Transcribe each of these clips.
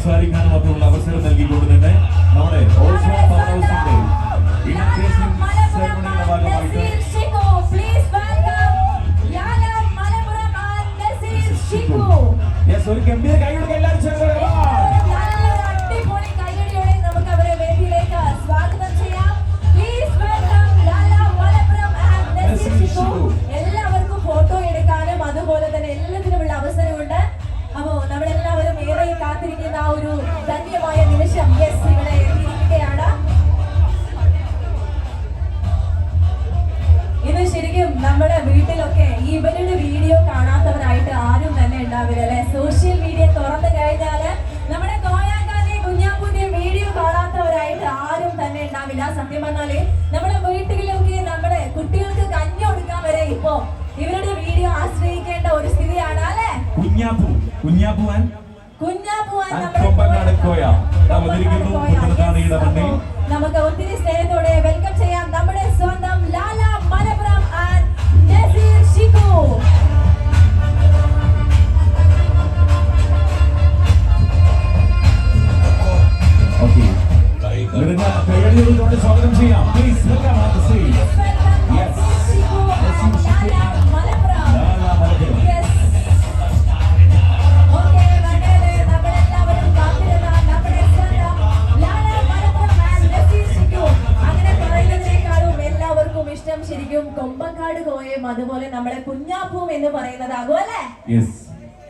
sorry, Kana. പറഞ്ഞാൽ നമ്മുടെ വീട്ടിലൊക്കെ നമ്മുടെ കുട്ടികൾക്ക് കഞ്ഞി കൊടുക്കാൻ വരെ ഇപ്പോ ഇവരുടെ വീഡിയോ ആശ്രയിക്കേണ്ട ഒരു സ്ഥിതിയാണ് അല്ലെ? കുഞ്ഞാപ്പു കുഞ്ഞാപ്പുവാൻ കുഞ്ഞാപ്പുവാൻ നമുക്ക് ഒത്തിരി സ്നേഹത്തോടെ വെൽക്കം ചെയ്യാം. നമ്മുടെ സ്വന്തം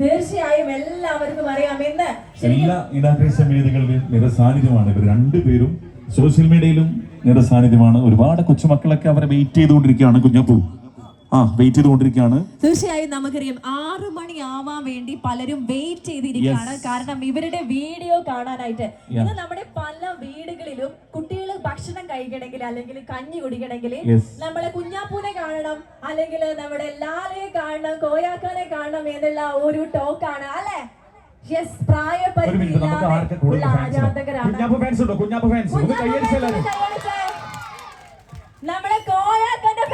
തീർച്ചയായും എല്ലാവർക്കും അറിയാം. ഇന്ന് എല്ലാ വേദികളിലും നിറസാന്നിധ്യമാണ് ഇവർ രണ്ടുപേരും സോഷ്യൽ മീഡിയയിലും നിരസാന്നിധ്യമാണ് ഒരുപാട് കൊച്ചുമക്കളൊക്കെ അവരെ വെയിറ്റ് ചെയ്തുകൊണ്ടിരിക്കുകയാണ് കുഞ്ഞപ്പു. ആ വെയിറ്റ് ചെയ്തുകൊണ്ടിരിക്കുകയാണ്. തീർച്ചയായും നമുക്കറിയാം ആറു മണി ആവാൻ വേണ്ടി പലരും വെയിറ്റ് ചെയ്തിരിക്കുകയാണ്. കാരണം ഇവരുടെ വീഡിയോ കാണാനായിട്ട്. ഇന്ന് നമ്മുടെ പല വീടുകളിലും കുട്ടികൾ ഭക്ഷണം കഴിക്കണമെങ്കിൽ അല്ലെങ്കിൽ കഞ്ഞി കുടിക്കണമെങ്കിൽ നമ്മളെ കുഞ്ഞാപ്പൂനെ കാണണം അല്ലെങ്കിൽ നമ്മുടെ ലാലയെ കാണണം കോയാക്കാനെ കാണണം എന്നുള്ള ഒരു ടോക്കാണ് അല്ലെ? യെസ് ഫാൻസ് ആരാധകരാണ്. കുഞ്ഞാപ്പു ഫാൻസ്. നമ്മളെ കോയാക്കാന്റെ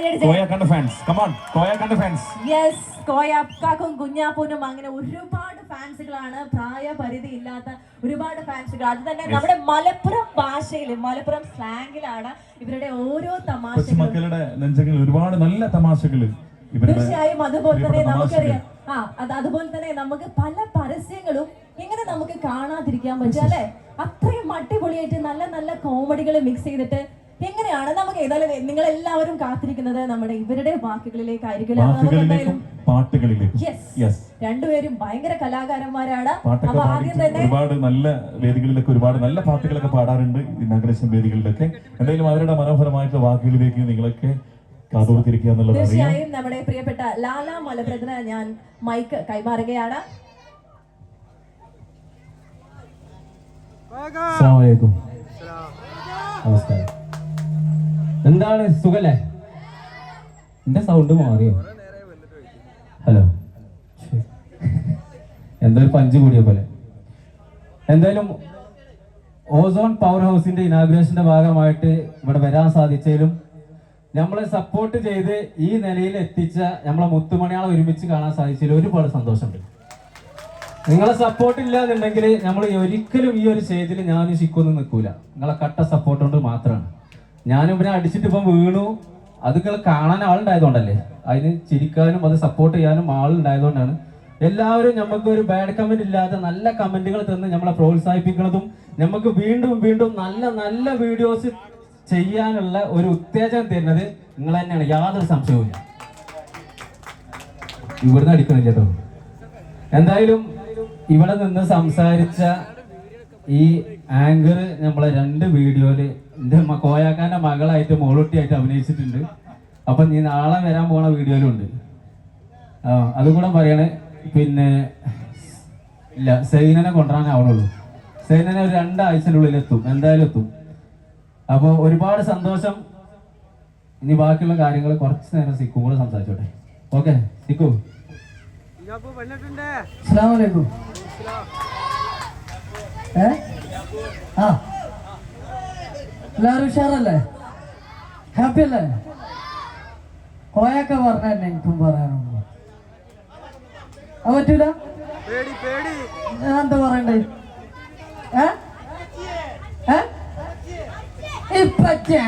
കോയാക്കണ്ട ഫാൻസ് കമാൺ കോയാക്കണ്ട ഫാൻസ് യെസ് കോയാക്കാക്കും കുഞ്ഞാപ്പൂനും അങ്ങനെ ഒരുപാട് ഫാൻസുകളാണ് പ്രായപരിധി ഇല്ലാത്ത ഒരുപാട് ഫാൻസുകൾ അത് തന്നെ നമ്മുടെ മലപ്പുറം ഭാഷയിൽ മലപ്പുറം സ്ലാങ്ങിലാണ് ഇവരുടെ ഓരോ തമാശകളും. മക്കളുടെ നെഞ്ചങ്ങളിൽ ഒരുപാട് നല്ല തമാശകൾ ഇവരുടെ തീർച്ചയായും അതുപോലെ തന്നെ നമുക്കറിയാം. ആ അത് അതുപോലെ തന്നെ നമുക്ക് പല പരസ്യങ്ങളും എങ്ങനെ നമുക്ക് കാണാതിരിക്കാൻ പറ്റും അല്ലെ? അത്രയും അടിപൊളിയായിട്ട് നല്ല നല്ല കോമഡികൾ മിക്സ് ചെയ്തിട്ട് എങ്ങനെയാണ് നമുക്ക് ഏതായാലും നിങ്ങൾ എല്ലാവരും കാത്തിരിക്കുന്നത് നമ്മുടെ ഇവരുടെ വാക്കുകളിലേക്കായിരിക്കും. രണ്ടുപേരും ഭയങ്കര കലാകാരന്മാരാണ്. അപ്പൊ ആദ്യം തന്നെ ഒരുപാട് നല്ല വേദികളിലൊക്കെ ഒരുപാട് നല്ല പാട്ടുകളൊക്കെ പാടാറുണ്ട് ഇനാഗ്രേഷൻ വേദികളിലൊക്കെ. എന്തായാലും അവരുടെ മനോഹരമായിട്ടുള്ള വാക്കുകളിലേക്ക് നിങ്ങളൊക്കെ കാതോർത്തിരിക്കുക എന്നുള്ളത് അറിയാം. തീർച്ചയായും നമ്മുടെ പ്രിയപ്പെട്ട ലാല മലപ്രതിന് ഞാൻ മൈക്ക് കൈമാറുകയാണ്. നമസ്കാരം. എന്താണ് സുഖല്ലേ? എന്റെ സൗണ്ട് മാറിയോ? ഹലോ എന്തായാലും എന്തോ പഞ്ച് കൂടിയ പോലെ. എന്തായാലും ഓസോൺ പവർ ഹൗസിന്റെ ഇനാഗ്രേഷന്റെ ഭാഗമായിട്ട് ഇവിടെ വരാൻ സാധിച്ചതിലും നമ്മളെ സപ്പോർട്ട് ചെയ്ത് ഈ നിലയിൽ എത്തിച്ച നമ്മളെ മുത്തുമണിയാളെ ഒരുമിച്ച് കാണാൻ സാധിച്ചതിൽ ഒരുപാട് സന്തോഷമുണ്ട്. നിങ്ങളെ സപ്പോർട്ട് ഇല്ലാന്നുണ്ടെങ്കിൽ നമ്മൾ ഒരിക്കലും ഈ ഒരു സ്റ്റേജിൽ ഞാൻ ശിക്കൊന്നും നിൽക്കൂല. നിങ്ങളെ കട്ട സപ്പോർട്ട് കൊണ്ട് മാത്രമാണ്. ഞാനും ഇവനെ അടിച്ചിട്ട് ഇപ്പം വീണു. അതൊക്കെ കാണാൻ ആളുണ്ടായതുകൊണ്ടല്ലേ? അതിന് ചിരിക്കാനും അത് സപ്പോർട്ട് ചെയ്യാനും ആളുണ്ടായതുകൊണ്ടാണ്. എല്ലാവരും നമുക്ക് ഒരു ബാഡ് കമന്റ് ഇല്ലാതെ നല്ല കമന്റുകൾ തന്ന് നമ്മളെ പ്രോത്സാഹിപ്പിക്കുന്നതും നമുക്ക് വീണ്ടും വീണ്ടും നല്ല നല്ല വീഡിയോസ് ചെയ്യാനുള്ള ഒരു ഉത്തേജനം തരുന്നത് നിങ്ങൾ തന്നെയാണ്. യാതൊരു സംശയവും ഇവിടുന്ന് അടിക്കണില്ല കേട്ടോ. എന്തായാലും ഇവിടെ നിന്ന് സംസാരിച്ച ഈ ആങ്കർ നമ്മളെ രണ്ട് വീഡിയോയിൽ എന്റെ മ- കോയാക്കാന്റെ മകളായിട്ട് മോളൊട്ടിയായിട്ട് അഭിനയിച്ചിട്ടുണ്ട്. അപ്പൊ നീ നാളെ വരാൻ പോണ വീഡിയോയിലും ഉണ്ട് ആ അതും കൂടെ പറയണേ പിന്നെ ഇല്ല സൈനനെ കൊണ്ടുവരാനാവണുള്ളൂ സൈനനെ ഒരു രണ്ടാഴ്ചനുള്ളിൽ എത്തും എന്തായാലും എത്തും. അപ്പോൾ ഒരുപാട് സന്തോഷം. ഇനി ബാക്കിയുള്ള കാര്യങ്ങൾ കുറച്ച് നേരം സിക്കും കൂടെ സംസാരിച്ചോട്ടെ. ഓക്കെ സിക്കു. അസ്സലാമലൈക്കും ഏ? ആ. എല്ലാവരും ഉഷാറല്ലേ? ഹാപ്പി അല്ലേ? കോയൊക്കെ പറഞ്ഞ എനിക്കും പറയാനുള്ളൂ. അത് പറ്റൂല? ഞാൻ എന്താ പറയണ്ടേ? ഏ? ഏ? ഇപ്പച്ചാ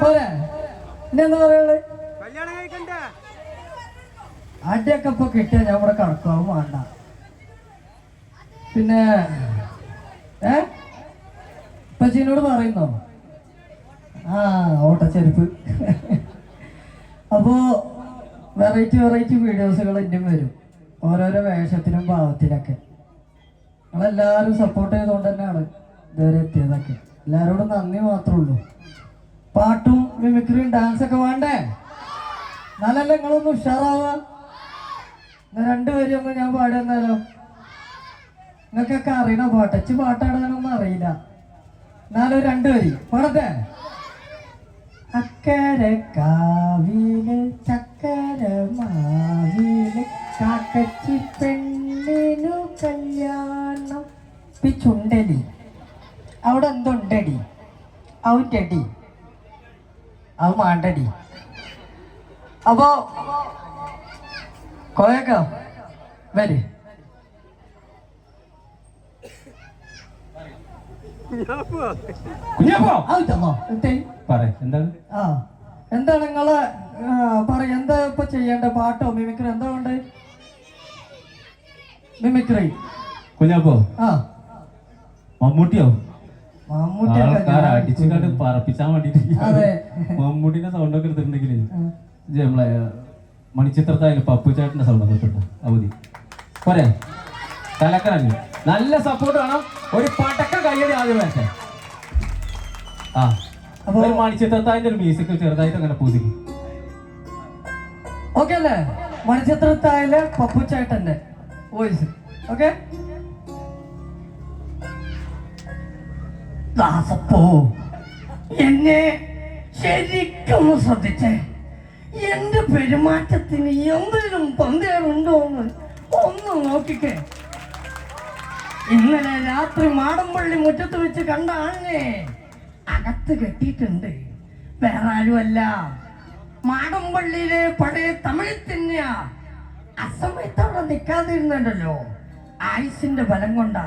പോരെ. ഇനി എന്താ പറയുള്ളത് അടിയൊക്കെ ഇപ്പൊ കിട്ടിയ നമ്മുടെ കണക്കാവും വേണ്ട. പിന്നെ ഏ? പച്ചീനോട് പറയുന്നോ? ആ ഓട്ടച്ചെരുപ്പ്. അപ്പോ വെറൈറ്റി വെറൈറ്റി വീഡിയോസുകൾ ഇനിയും വരും. ഓരോരോ വേഷത്തിനും ഭാവത്തിനൊക്കെ. നിങ്ങളെല്ലാവരും സപ്പോർട്ട് ചെയ്തുകൊണ്ട് തന്നെയാണ് ഇതുവരെ എത്തിയതൊക്കെ. എല്ലാവരോടും നന്ദി മാത്രമേ ഉള്ളൂ. പാട്ടും മിമിക്രിയും ഡാൻസൊക്കെ വേണ്ടേ? എന്നാലല്ലേ നിങ്ങളൊന്ന് ഉഷാറാവുക? രണ്ടുപേരും ഒന്ന് ഞാൻ പാടി തന്നാലോ? നിങ്ങൾക്കൊക്കെ അറിയണ പാട്ട്. അച്ഛൻ പാട്ടാടാനൊന്നും അറിയില്ല. എന്നാലും രണ്ടു വരി. പാടത്തെ അക്കരെ കാവിൽ ചക്കര മാവിൽ കാക്കച്ചി പെണ്ണിനു കല്യാണം. പി ഈ ചുണ്ടലി അവിടെ എന്തുണ്ടടി? അവന്റെ അടി അത് മാണ്ടടി. അപ്പോ കോയക്ക വരി. കുഞ്ഞാപ്പോ? ആയിട്ടമ്മോ എന്തേ? പറ എന്താണ്? ആ എന്താണ് നിങ്ങൾ പറ എന്താ ഇപ്പൊ ചെയ്യേണ്ട പാട്ടോ മിമിക്രി എന്താ ഉണ്ട് മിമിക്രി. കുഞ്ഞാപ്പോ? ആ. മമ്മൂട്ടിയോ? മമ്മൂട്ടിയൊക്കെ ആൾക്കാരെ ഞാൻ- അടിച്ചു കണ്ട് പറപ്പിച്ചാൻ വേണ്ടിട്ട് അതെ. മമ്മൂട്ടിന്റെ സൗണ്ട് ഒക്കെ എടുത്തിട്ടുണ്ടെങ്കിൽ നമ്മളെ മണിച്ചിത്രത്തായാലും പപ്പു ചേട്ടന്റെ സൗണ്ട് ഒക്കെ ഇട്ടു അവധി. പോരെ കലക്കറങ്ങി നല്ല സപ്പോർട്ട് വേണം. ഒരു പടക്ക കയ്യടി ആദ്യം വേണ്ടേ? ആ അപ്പൊ- ഒരു മ്യൂസിക് ചെറുതായിട്ട് അങ്ങനെ പൂതിക്കും. ഓക്കെ അല്ലേ? മണിച്ചിത്രത്തായാൽ പപ്പുച്ചേട്ടന്റെ വോയിസ് ഓക്കെ ദാസപ്പോ എന്നെ ശരിക്കും ശ്രദ്ധിച്ചേ. എന്റെ പെരുമാറ്റത്തിന് എന്തെങ്കിലും പന്തേറുണ്ടോ എന്ന് ഒന്ന് നോക്കിക്കേ. ഇന്നലെ രാത്രി മാടമ്പള്ളി മുറ്റത്ത് വെച്ച് കണ്ട ആളിനെ അകത്ത് കെട്ടിയിട്ടുണ്ട്. വേറെ ആരുമല്ല. മാടമ്പള്ളിയിലെ പഴയ തമിഴ് തന്നെയാ അസമയത്ത് അവിടെ നിൽക്കാതിരുന്നുണ്ടല്ലോ ആയുസിന്റെ ബലം കൊണ്ടാ.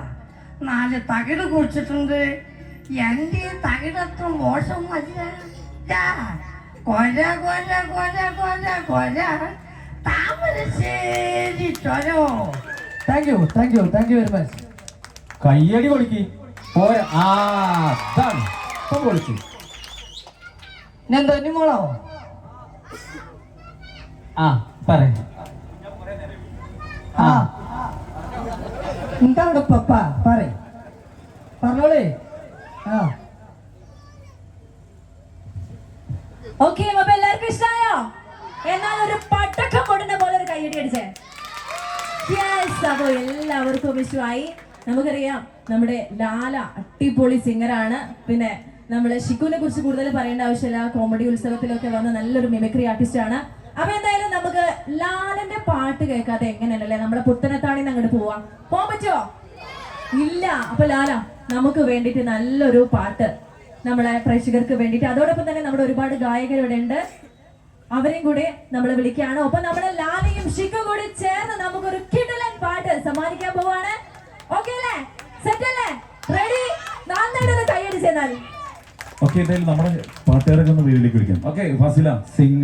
നാല് തകിട് കുറിച്ചിട്ടുണ്ട്. എന്റെ തകിടത്ര ദാ, കൊല കൊല കൊല കൊല കൊല. Thamarassery ചൊരോ. Thank you thank you thank you very much കയ്യടി കൊടുക്കി പോരെ. ആ അതാണ് ഇപ്പൊ മോളോ ആ പറ ആ. എന്താണ് പപ്പ? പറ പറഞ്ഞോളേ. ആ. ഓക്കെ അപ്പൊ എല്ലാവർക്കും ഇഷ്ടമായോ എന്നാൽ ഒരു പട്ടക്കം പൊടുന്ന പോലെ ഒരു കയ്യടി അടിച്ചേ. യെസ് അപ്പൊ എല്ലാവർക്കും ഇഷ്ടമായി നമുക്കറിയാം നമ്മുടെ ലാല അടിപൊളി സിംഗറാണ്. പിന്നെ നമ്മളെ ഷിക്കുവിനെ കുറിച്ച് കൂടുതൽ പറയേണ്ട ആവശ്യമില്ല. കോമഡി ഉത്സവത്തിലൊക്കെ വന്ന നല്ലൊരു മിമിക്രി ആർട്ടിസ്റ്റ് ആണ്. അപ്പൊ എന്തായാലും നമുക്ക് ലാലന്റെ പാട്ട് കേൾക്കാതെ എങ്ങനെയല്ലേ നമ്മുടെ പുത്തനത്താണിന്ന് അങ്ങോട്ട് പോവാം. പോവാൻ പറ്റുമോ ഇല്ല. അപ്പൊ ലാല നമുക്ക് വേണ്ടിയിട്ട് നല്ലൊരു പാട്ട് നമ്മളെ പ്രേക്ഷകർക്ക് വേണ്ടിയിട്ട്. അതോടൊപ്പം തന്നെ നമ്മുടെ ഒരുപാട് ഗായകർ ഇവിടെ ഉണ്ട്. അവരെയും കൂടെ നമ്മൾ വിളിക്കുകയാണ്. ഒപ്പം നമ്മുടെ ലാലയും ഷിക്കും കൂടി ചേർന്ന് നമുക്കൊരു കിടലൻ പാട്ട് സമ്മാനിക്കാൻ പോവാണ്. ഓക്കെ അല്ലേ? സെറ്റ് അല്ലേ? റെഡി നന്നായിട്ടൊന്ന് കൈയടിച്ചെന്നാൽ ഓക്കെ എന്തായാലും നമ്മുടെ പാട്ടുകാരൊക്കെ ഒന്ന് വീട്ടിലേക്ക് വിളിക്കാം. ഓക്കെ ഫാസില. സിംഗ്